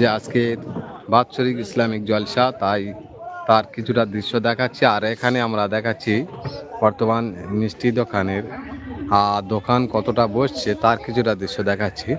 যে আজকে বাৎসরিক ইসলামিক জলসা, তাই তার কিছুটা দৃশ্য দেখাচ্ছি। আর এখানে আমরা দেখাচ্ছি বর্তমান মিষ্টি দোকানের আর দোকান কতটা বসছে, তার কিছুটা দৃশ্য দেখাচ্ছি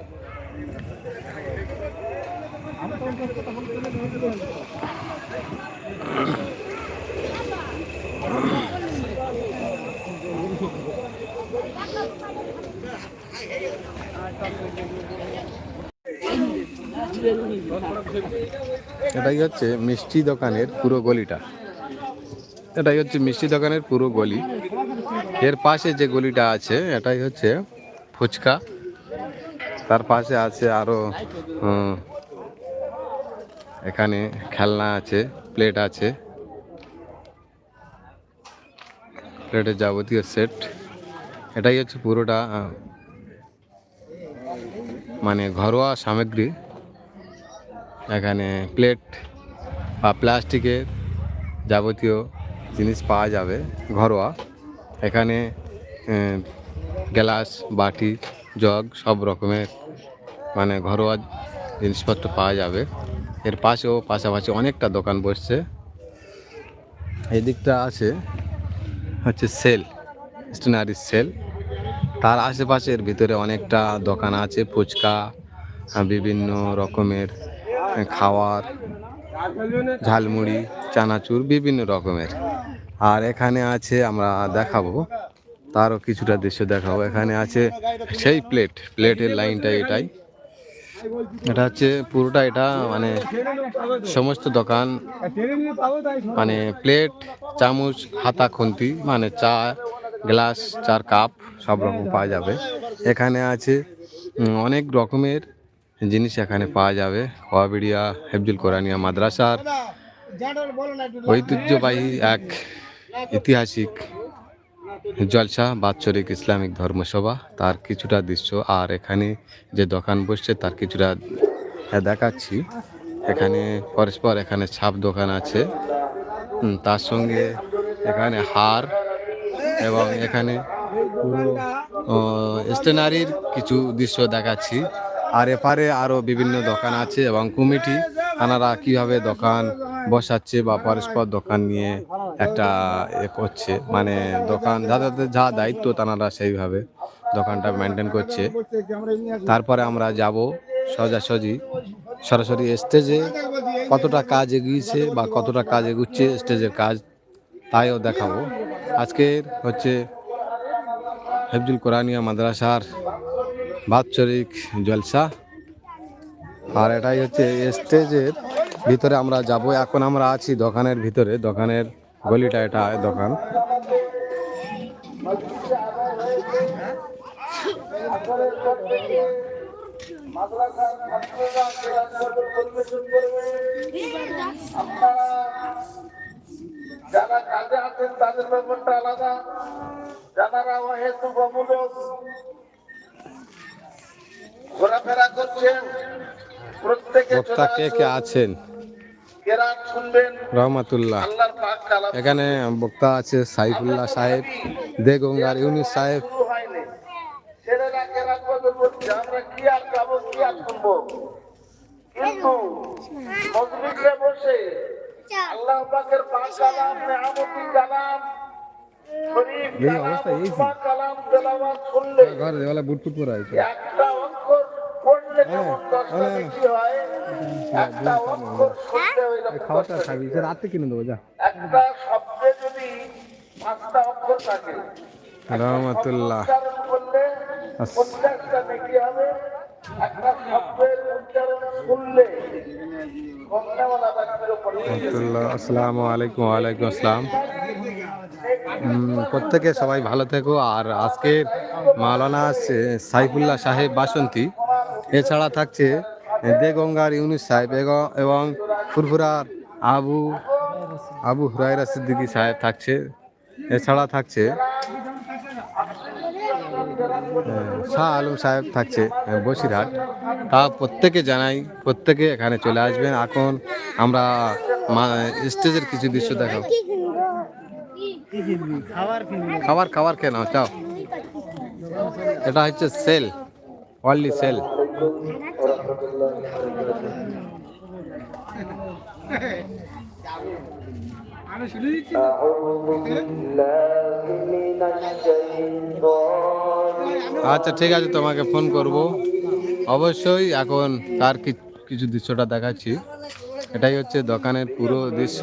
এটাই হচ্ছে মিষ্টি দোকানের পুরো গলিটা। এটাই হচ্ছে মিষ্টি দোকানের পুরো গলি। এর পাশে যে গলিটা আছে এটাই হচ্ছে ফুচকা। তার পাশে আছে আরও উম, এখানে খেলনা আছে প্লেট আছে। প্লেটের যাবতীয় সেট। এটাই হচ্ছে পুরোটা মানে ঘরোয়া সামগ্রী। এখানে প্লেট বা প্লাস্টিকের যাবতীয় জিনিস পাওয়া যাবে, ঘরোয়া। এখানে গ্লাস, বাটি, জগ সব রকমের মানে ঘরোয়া জিনিসপত্র পাওয়া যাবে। এর পাশেও পাশাপাশি অনেকটা দোকান বসছে। এই দিকটা আছে, হচ্ছে সেল, স্টেনারি সেল। তার আশেপাশের ভিতরে অনেকটা দোকান আছে, ফুচকা, বিভিন্ন রকমের খাওয়ার ঝালমুড়ি, চানাচুর, বিভিন্ন রকমের। আর এখানে আছে, আমরা দেখাবো। তারও কিছুটা দৃশ্য দেখাবো। এখানে আছে সেই প্লেট প্লেটের লাইনটা এটাই। এটা হচ্ছে পুরোটা এটা মানে সমস্ত দোকান মানে প্লেট চামচ, হাতা, খুন্তি মানে চা, গ্লাস, চার কাপ, সব রকম পাওয়া যাবে। এখানে আছে অনেক রকমের জিনিস এখানে পাওয়া যাবে। ওয়াবিড়িয়া হেফজুল কোরআনিয়া, মাদ্রাসার ঐতিহ্যবাহী এক ঐতিহাসিক জলসা, বাৎসরিক ইসলামিক ধর্মসভা। তার কিছুটা দৃশ্য, আর এখানে যে দোকান বসছে, তার কিছুটা দেখাচ্ছি। এখানে পরস্পর এখানে ছাপ দোকান আছে। তার সঙ্গে এখানে হার এবং এখানে পুরো স্টেনারির কিছু দৃশ্য দেখাচ্ছি। আর এপারে আরও বিভিন্ন দোকান আছে এবং কমিটি তারা কীভাবে দোকান বসাচ্ছে বা পরস্পর দোকান নিয়ে একটা এ করছে। মানে দোকান, যাদের যা দায়িত্ব তারা সেইভাবে দোকানটা মেনটেন করছে। তারপরে আমরা যাব সোজাসুজি, সরাসরি স্টেজে কতটা কাজ এগিয়েছে বা কতটা কাজ এগুচ্ছে স্টেজের কাজ তাইও দেখাবো। আজকের হচ্ছে হেফজুল কোরআনিয়া মাদ্রাসার বাৎসরিক জলসা। আর এটাই হচ্ছে স্টেজের ভিতরে আমরা যাব। এখন আমরা আছি দোকানের ভিতরে। দোকানের গলিটা এটা দোকান। যারা কাজে আছেন তাদের ব্যাপারটা আলাদা। যারা ঘোরাফেরা করছেন প্রত্যেকে কে কে আছেন? রহমাতুল্লাহ। এখানে বক্তা আছে সাইফুল্লাহ সাহেব দেগঙ্গার ইউনিস সাহেব। কিন্তু মজলিসে বসে আল্লাহ পাকের পাক কালাম নেয়ামতি কালাম এই অবস্থা এই ঘর দেওয়ালে বুট ফুট পরা হ্যাঁ, হয় খাওয়াটা খাবি রাতে কিনে দেবো যা। একটা শব্দে যদি পাঁচটা অক্ষর থাকে রহমাতুল্লাহ। পঞ্চাশটা নেকি হবে আসসালামু আলাইকুম ওয়ালাইকুম আসসালাম। প্রত্যেকে সবাই ভালো থেকো। আর আজকে মাওলানা সাইফুল্লাহ সাহেব বাসন্তী, এছাড়া থাকছে দেগঙ্গার ইউনুস সাহেব এবং ফুরফুরার আবু আবু হুরাইরা সিদ্দিকী সাহেব থাকছে। এছাড়া থাকছে শাহ আলম সাহেব থাকছে বসিরহাট। তা প্রত্যেকে জানাই, প্রত্যেকে এখানে চলে আসবেন। এখন আমরা স্টেজের কিছু দৃশ্য দেখাবো। খাবার খাবার খেয়ে নাও, চাও। এটা হচ্ছে সেল, অনলি সেল। আচ্ছা ঠিক আছে, তোমাকে ফোন করব। অবশ্যই এখন তার কিছু দৃশ্যটা দেখাচ্ছি। এটাই হচ্ছে দোকানের পুরো দৃশ্য।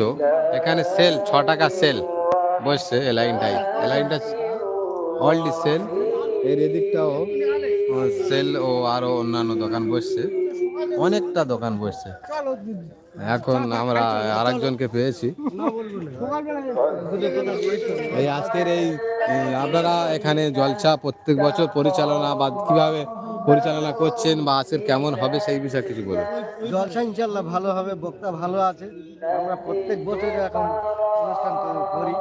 এখানে সেল, ছ টাকা সেল। বসছে এ লাইনটাই। এ লাইনটা সেল এর এদিকটাও সেল ও আরও অন্যান্য দোকান বসছে অনেকটা দোকান বসছে এখন আমরা আরেকজনকে পেয়েছি। এই আজকের এই আপনারা এখানে জলসা প্রত্যেক বছর পরিচালনা বা কীভাবে পরিচালনা করছেন বা আজকের কেমন হবে সেই বিষয়ে কিছু বলুন। জলসা ইনশাল্লাহ ভালো হবে, বক্তা ভালো আছে। আমরা প্রত্যেক বছর এখন অনুষ্ঠান করি।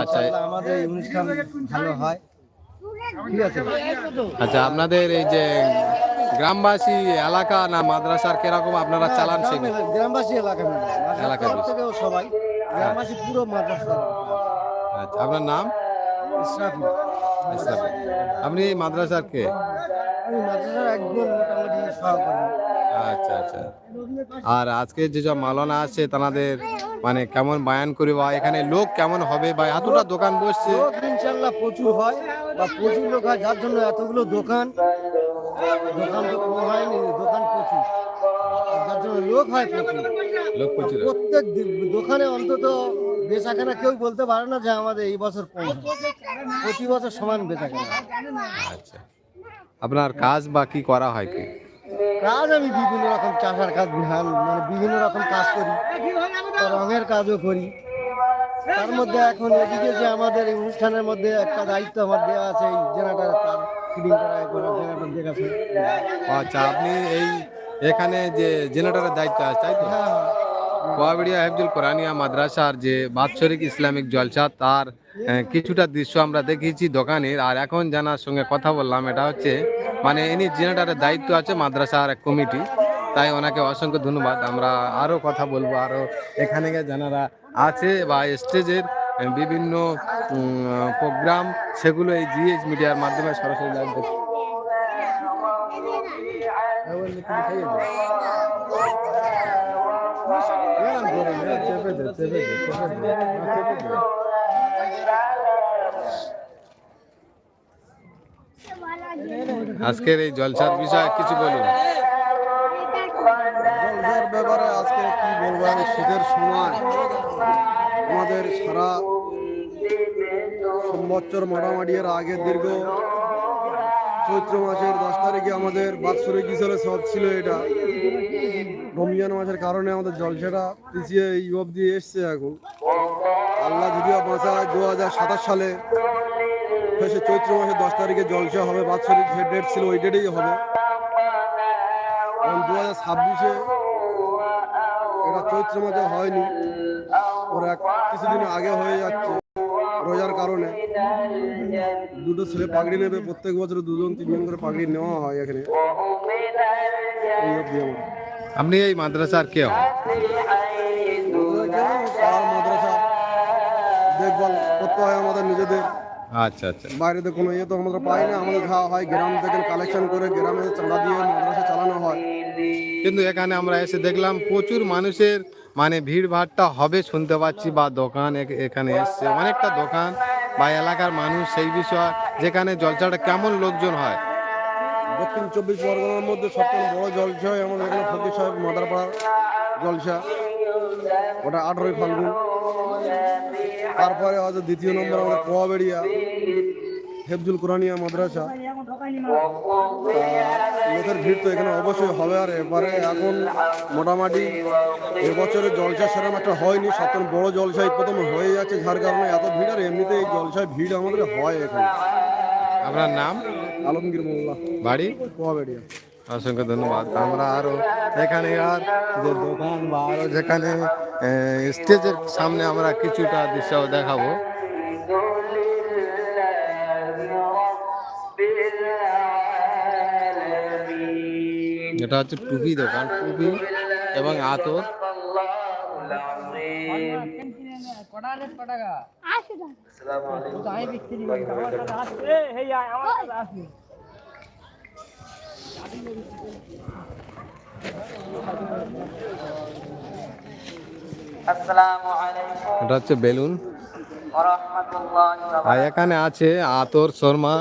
আচ্ছা। ইনশাল্লাহ আমাদের এই অনুষ্ঠান ভালো হয়। ঠিক আছে? আচ্ছা আপনাদের এই যে গ্রামবাসী এলাকা না মাদ্রাসার কীরকম আপনারা চালান সেই গ্রামবাসী এলাকা। থেকেও সবাই। গ্রামবাসী পুরো মাদ্রাসা। আচ্ছা আপনার নাম? আপনি মাদ্রাসার কে? আমি মাদ্রাসার একদম মোটামুটি সহকর্মী। আচ্ছা আচ্ছা। আর আজকে যেসব মালনা আছে তাদের মানে কেমন বায়ান করি বা এখানে লোক কেমন হবে বা এতটা দোকান বসছে? ইনশাল্লাহ প্রচুর হয় বা প্রচুর লোক হয় যার জন্য এতগুলো দোকান দোকান তো কম হয়নি দোকান প্রচুর। যার জন্য লোক হয় প্রচুর। লোক প্রচুর। প্রত্যেক দোকানে অন্তত বেচাকেনা কেউ বলতে পারে না যে আমাদের এই বছর কম প্রতি বছর সমান বেচাকেনা। আচ্ছা। আপনার কাজ বা কি করা হয় কি? কাজ আমি বিভিন্ন রকম চাষার কাজ ধান মানে বিভিন্ন রকম কাজ করি রঙের কাজও করি। তার মধ্যে এখন এদিকে যে আমাদের এই অনুষ্ঠানের মধ্যে একটা দায়িত্ব আমার দেওয়া আছে এই জেনারেটার তার ফিটিং করা দেখাশোনা আচ্ছা আপনি এই এখানে যে জেনারেটারের দায়িত্ব আছে তাই তো? হ্যাঁ। কোয়াবিড়িয়া হেফজুল কোরআনিয়া মাদ্রাসার যে বাৎসরিক ইসলামিক জলসা, তার কিছুটা দৃশ্য আমরা দেখিয়েছি দোকানের। আর এখন জানার সঙ্গে কথা বললাম, এটা হচ্ছে মানে ইনি জেনারেটারের দায়িত্ব আছে মাদ্রাসার এক কমিটি, তাই ওনাকে অসংখ্য ধন্যবাদ। আমরা আরও কথা বলব, আরও এখানে যারা আছে বা স্টেজের বিভিন্ন প্রোগ্রাম, সেগুলো এই জিএস মিডিয়ার মাধ্যমে সরাসরি দেখতে আজকের এই জলসার বিষয়ে কিছু বলুন। জলসার ব্যাপারে আজকে কি বলব আমি শীতের সময় আমাদের সারা সম্বৎসর মোটামুটি এর আগে দীর্ঘ চৈত্র মাসের দশ তারিখে আমাদের বাৎসরিক হিসেবে সব ছিল এটা। রমজান মাছের কারণে আমাদের জলসাটা পিছিয়ে এই অবধি এসছে এখন। আল্লাহ যদিও বাঁচায় দু হাজার সাতাশ সালে শেষে চৈত্র মাসের দশ তারিখে জলসা হবে, বাৎসরিক যে ডেট ছিল ওই ডেটেই হবে। এবং দু হাজার ছাব্বিশে এটা চৈত্র মাসে হয়নি, ওরা কিছুদিন আগে হয়ে যাচ্ছে রোজার কারণে। দুটো ছেলে পাগড়ি নেবে, প্রত্যেক বছর দুজন, তিনজন করে পাগড়ি নেওয়া হয় এখানে। আমার। আপনি এই মাদ্রাসার কে দেখভাল করতে হয় আমাদের নিজেদের আচ্ছা আচ্ছা। বাইরেতে কোনো ইয়ে তো আমরা পাই না আমাদের খাওয়া হয় গ্রাম থেকে কালেকশন করে গ্রামে চাঁদা দিয়ে মাদ্রাসা চালানো হয় কিন্তু এখানে আমরা এসে দেখলাম প্রচুর মানুষের মানে ভিড় ভাড়টা হবে শুনতে পাচ্ছি বা দোকান এখ- এখানে এসছে। অনেকটা দোকান বা এলাকার মানুষ সেই বিষয় যেখানে জলসাটা কেমন লোকজন হয়। দক্ষিণ চব্বিশ পরগনার মধ্যে সবথেকে বড় জলসা আমাদের এখানে ফকির সাহেব মাদারপাড়ার জলসা। ওটা আঠারোই ফাল্গুন। তারপরে হয়তো দ্বিতীয় নম্বর আমাদের কোয়াবেড়িয়া, হেফজুল কোরআনিয়া মাদ্রাসা। লোকের ভিড় তো এখানে অবশ্যই হবে আর এবারে এখন মোটামুটি এবছরে জলসা সেরকম একটা হয়নি। সবথেকে বড় জলসাই প্রথমে হয়ে যাচ্ছে, যার কারণে এত ভিড়, আর এমনিতে এই জলসায় ভিড় আমাদের হয় এখানে। আপনার নাম? আলমগীর মোল্লা। বাড়ি? কোয়াবেড়িয়া অসংখ্য ধন্যবাদ। আমরা আরও এখানে আর যে দোকান বা আরও যেখানে স্টেজের সামনে আমরা কিছুটা দৃশ্য দেখাবো। এটা হচ্ছে টুপি দোকান টুপি এবং আতর। এটা হচ্ছে বেলুন। আর এখানে আছে আতর, শর্মা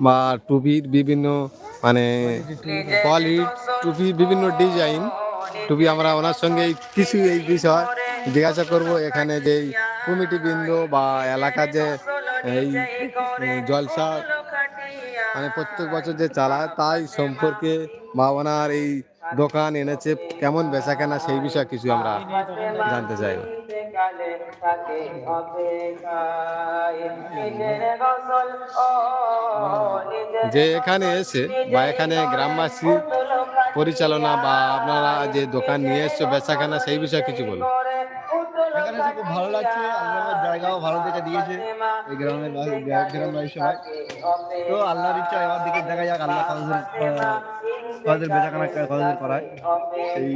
বা টুপির বিভিন্ন মানে কোয়ালিটি টুপি বিভিন্ন ডিজাইন টুপি আমরা ওনার সঙ্গে কিছু এই বিষয় জিজ্ঞাসা করব এখানে যে কমিটি বৃন্দ বা এলাকার যে এই জলসা মানে প্রত্যেক বছর যে চালায়, তাই সম্পর্কে বা ওনার এই দোকান এনেছে, কেমন বেচা কেনা সেই বিষয়ে কিছু আমরা জানতে চাই যে এখানে এসে বা এখানে গ্রামবাসী পরিচালনা বা আপনারা যে দোকান নিয়ে এসছো বেচা কেনা সেই বিষয়ে কিছু বলুন। এখানে এসে খুব ভালো লাগছে আল্লাহর জায়গাও ভালো দেখে দিয়েছে এই গ্রামের বা- গ্রা- গ্রামবাসী সবাই। তো আল্লাহর ইচ্ছা এবার দিকে দেখা যাক আল্লাহ কতদূর আহ, কতদূর বেচাকেনা কতদূর করায়। সেই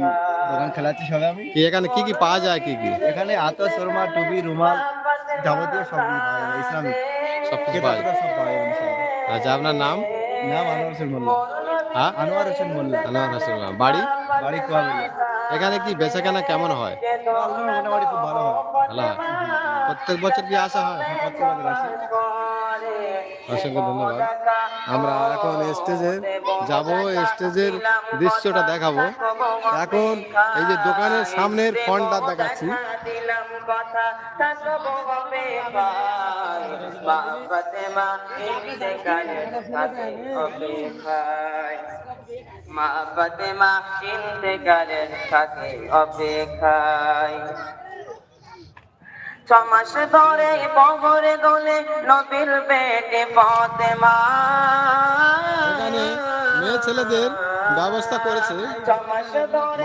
দোকান খেলাচ্ছি সবাই আমি। কি এখানে কি কি পাওয়া যায় কি কি? এখানে আতর শর্মা টুপি রুমাল যাবতীয় সব পাওয়া যাবে ইসলামিক সব কিছু পাওয়া যায়। আচ্ছা আপনার নাম? নাম আনোয়ার হোসেন মোল্লা। হ্যাঁ? আনোয়ার হোসেন মোল্লা। আনোয়ার হাসিবুল্লাহ বাড়ি? বাড়ি কুয়াবেড়িয়া এখানে কি বেচা কেনা কেমন হয়? মোটামুটি খুব ভালো হয়। প্রত্যেক বছর কি আসা হয় প্রত্যেক বছর আসি। অসংখ্য ধন্যবাদ। আমরা এখন স্টেজে যাব স্টেজের দৃশ্যটা দেখাবো। এখন এই যে দোকানের সামনের ফন্টটা দেখাচ্ছি। মা ফাতেমা ফাতেমা ইন্তেকালে থাকে অপেক্ষায়। ছমাস ধরে বগরে দোলে নবীর পেটে ফাতেমা। এখানে মেয়ে ছেলেদের ব্যবস্থা করেছে।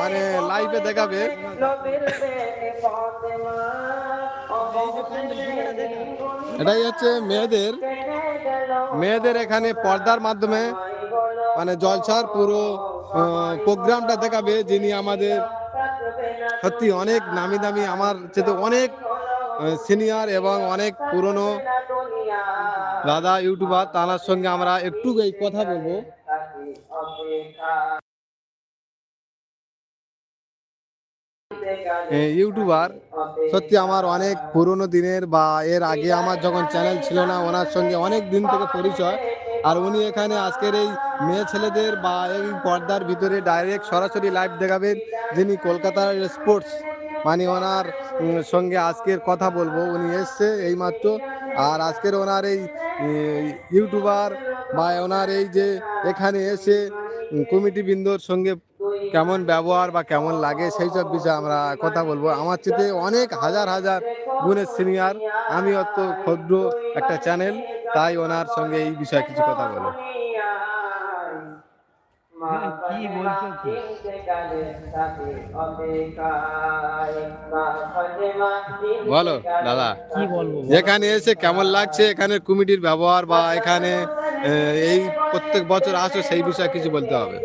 মানে লাইভে দেখাবে। এটাই হচ্ছে মেয়েদের মেয়েদের এখানে পর্দার মাধ্যমে মানে জলসার পুরো প্রোগ্রামটা দেখাবে যিনি আমাদের সত্যি অনেক নামি দামি আমার চেয়ে অনেক সিনিয়র এবং অনেক পুরনো দাদা ইউটিউবার, তাঁর সঙ্গে আমরা একটু এই কথা বলব। ইউটিউবার, সত্যি আমার অনেক পুরনো দিনের বা এর আগে আমার যখন চ্যানেল ছিল না, ওনার সঙ্গে অনেক দিন থেকে পরিচয়। আর উনি এখানে আজকের এই মেয়ে ছেলেদের বা এই পর্দার ভিতরে ডাইরেক্ট সরাসরি লাইভ দেখাবেন, যিনি কলকাতার স্পোর্টস মানে ওনার সঙ্গে আজকের কথা বলব। উনি এসছে এইমাত্র। আর আজকের ওনার এই ইউটিউবার বা ওনার এই যে এখানে এসে কমিটি বৃন্দর সঙ্গে কেমন ব্যবহার বা কেমন লাগে সেই সব বিষয়ে আমরা কথা বলব। আমার চেয়ে অনেক হাজার হাজার গুণের সিনিয়র। আমি অত ক্ষুদ্র একটা চ্যানেল, তাই ওনার সঙ্গে এই বিষয়ে কিছু কথা বলব। কি বলছো কি? বলো দাদা। কি বলব এখানে এসে কেমন লাগছে? এখানে কমিটির ব্যবহার বা এখানে এই প্রত্যেক বছর আসো সেই বিষয়ে কিছু বলতে হবে।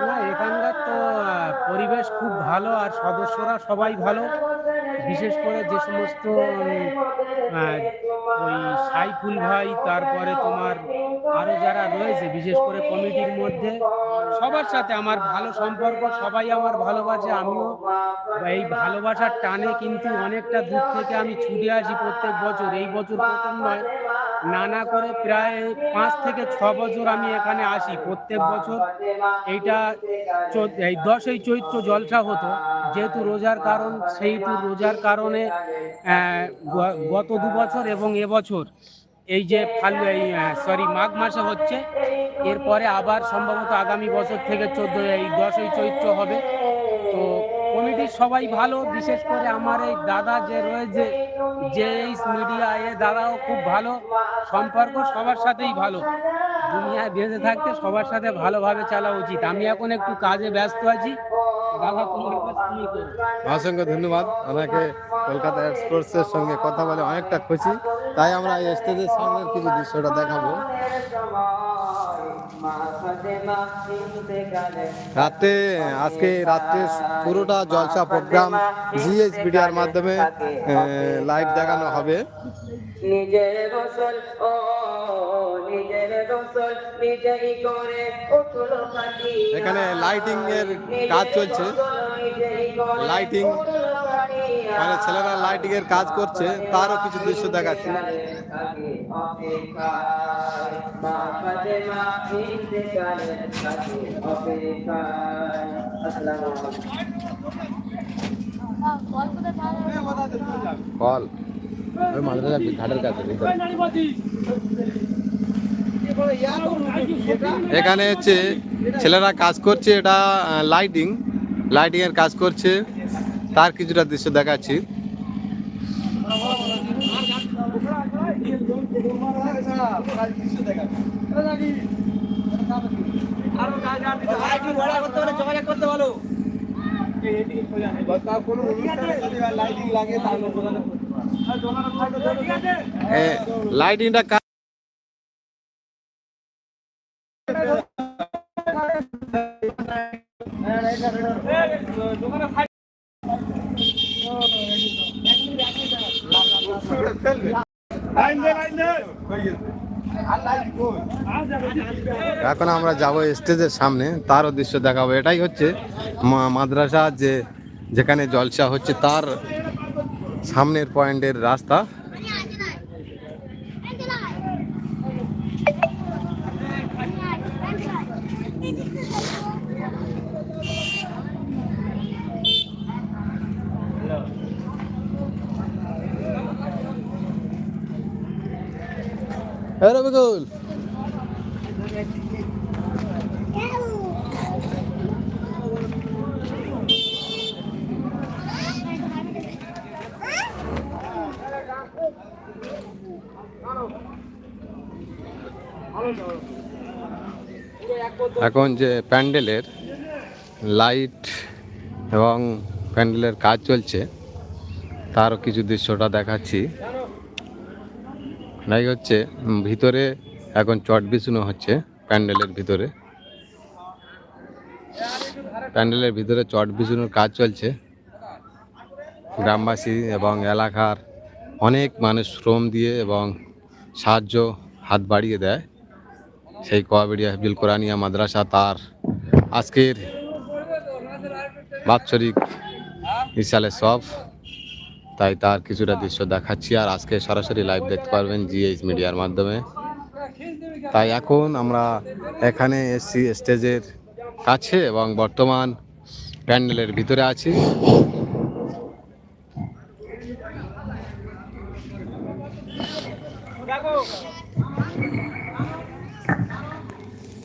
না এখানকার তো পরিবেশ খুব ভালো আর সদস্যরা সবাই ভালো। বিশেষ করে যে সমস্ত ওই সাইফুল ভাই তারপরে তোমার আরও যারা রয়েছে, বিশেষ করে কমিটির মধ্যে, সবার সাথে আমার ভালো সম্পর্ক, সবাই আমার ভালোবাসে, আমিও। এই ভালোবাসার টানে কিন্তু অনেকটা দূর থেকে আমি ছুটে আসি প্রত্যেক বছর। এই বছর প্রথম নয় নানা করে প্রায় পাঁচ থেকে ছ বছর আমি এখানে আসি। প্রত্যেক বছর এইটা এই দশই চৈত্র জলসা হতো, যেহেতু রোজার কারণ সেইহেতু রোজার কারণে গত দু বছর এবং এবছর এই যে সরি মাঘ মাসে হচ্ছে। এরপরে আবার সম্ভবত আগামী বছর থেকে চোদ্দ, এই দশই চৈত্র হবে। তো কমিটির সবাই ভালো, বিশেষ করে আমার এই দাদা যে রয়েছে, যে এই মিডিয়া এ দাদাও খুব ভালো, সম্পর্ক সবার সাথেই ভালো। দুনিয়ায় বেঁচে থাকতে সবার সাথে ভালোভাবে চালা উচিত। আমি এখন একটু কাজে ব্যস্ত আছি। অসংখ্য ধন্যবাদ। ওনাকে কলকাতা এক্সপ্রেসের সঙ্গে কথা বলে অনেকটা খুশি। তাই আমরা এই স্টেজের সামনের কিছু দৃশ্যটা দেখাবো। রাতে, আজকে রাত্রে পুরোটা জলসা প্রোগ্রাম জিএস মিডিয়ার মাধ্যমে লাইভ দেখানো হবে। নিজের নিজের গোসল নিজেই করে উঠল খাটি এখানে লাইটিং এর কাজ চলছে। লাইটিং মানে ছেলেরা লাইটিং এর কাজ করছে তারও কিছু দৃশ্য দেখাচ্ছে। কল। ওই মাদ্রাসা ঘাটের কাছে এখানে হচ্ছে ছেলেরা কাজ করছে এটা লাইটিং লাইটিং এর কাজ করছে। তার কিছুটা দৃশ্য দেখাচ্ছি। লাইটিংটা এখন আমরা যাব স্টেজের সামনে তারও দৃশ্য দেখাবো। এটাই হচ্ছে মাদ্রাসা যে যেখানে জলসা হচ্ছে, তার সামনের পয়েন্টের রাস্তা। হ্যাঁ রবিকুল এখন যে প্যান্ডেলের লাইট এবং প্যান্ডেলের কাজ চলছে তারও কিছু দৃশ্যটা দেখাচ্ছি। নাই হচ্ছে ভিতরে এখন চট বিছুনো হচ্ছে, প্যান্ডেলের ভিতরে। প্যান্ডেলের ভিতরে চট বিছুনোর কাজ চলছে। গ্রামবাসী এবং এলাকার অনেক মানুষ শ্রম দিয়ে এবং সাহায্য হাত বাড়িয়ে দেয়। সেই কোয়াবিড়িয়া হেফজুল কোরআনিয়া মাদ্রাসা তার আজকের বাৎসরিক ইসালে সব তাই তার কিছুটা হ্যাঁ। দৃশ্য দেখাচ্ছি আর আজকে সরাসরি লাইভ দেখতে পারবেন জিএইচ মিডিয়ার মাধ্যমে। তাই এখন আমরা এখানে এসছি স্টেজের কাছে এবং বর্তমান প্যান্ডেলের ভিতরে আছি।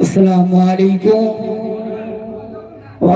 আসসালামু আলাইকুম ওয়া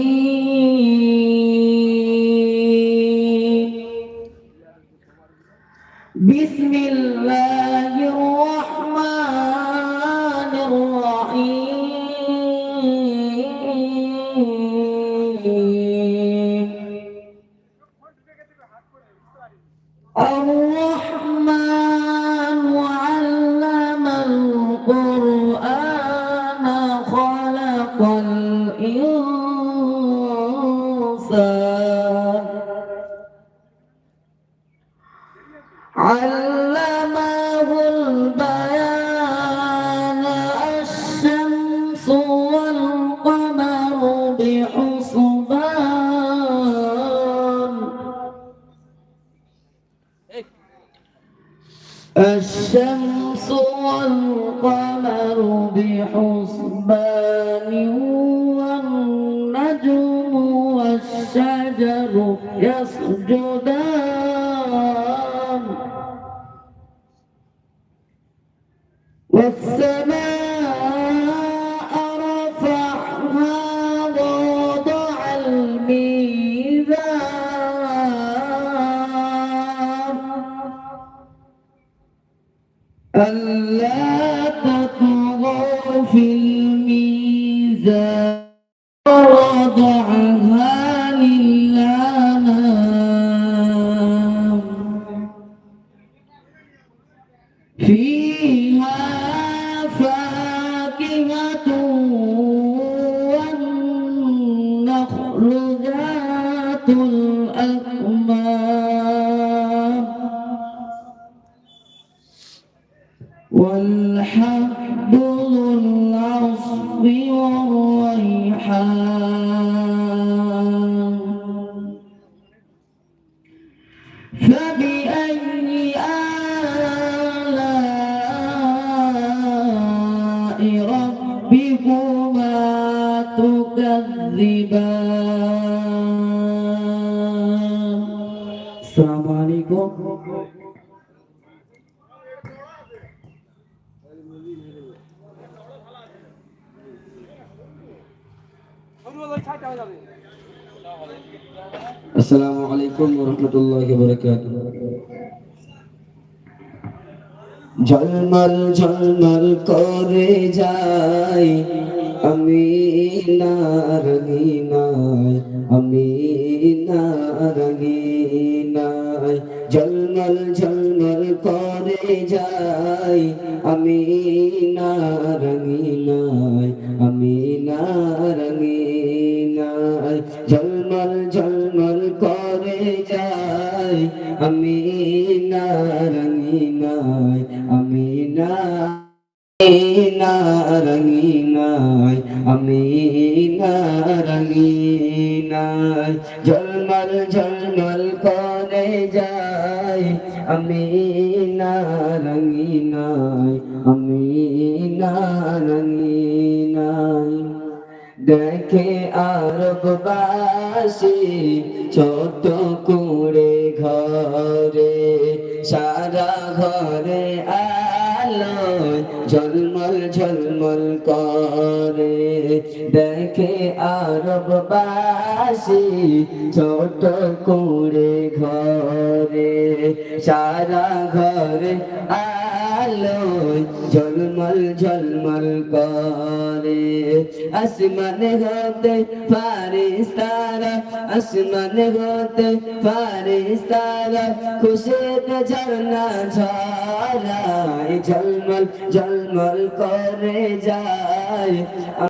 Hashem feel ربكما تكذبان السلام عليكم السلام عليكم ورحمة الله وبركاته ঝলমল ঝলমল করে যাই। আমি নারগিনায় আমি নারগিনায় ঝলমল ঝলমল করে যাই। আমি নারগিনায় আমি নারগিনায় ঝলমল ঝলমল করে যাই। আমি নারঙিনায় আমি নারঙিনায় দেখে আরববাসী ছোট কুড়ে ঘরে, সারা ঘরে আলো ঝলমল ঝলমল করে। দেখে আরব বাসি ছোট কুড়ে ঘরে সারা ঘরে আলো ঝলমল ঝলমল করে। আসমান হতে ফারিস্তারা, আসমান হতে ফারিস্তারা, খুশিতে ঝরনা ঝরায় ঝলমল ঝলমল করে যায়।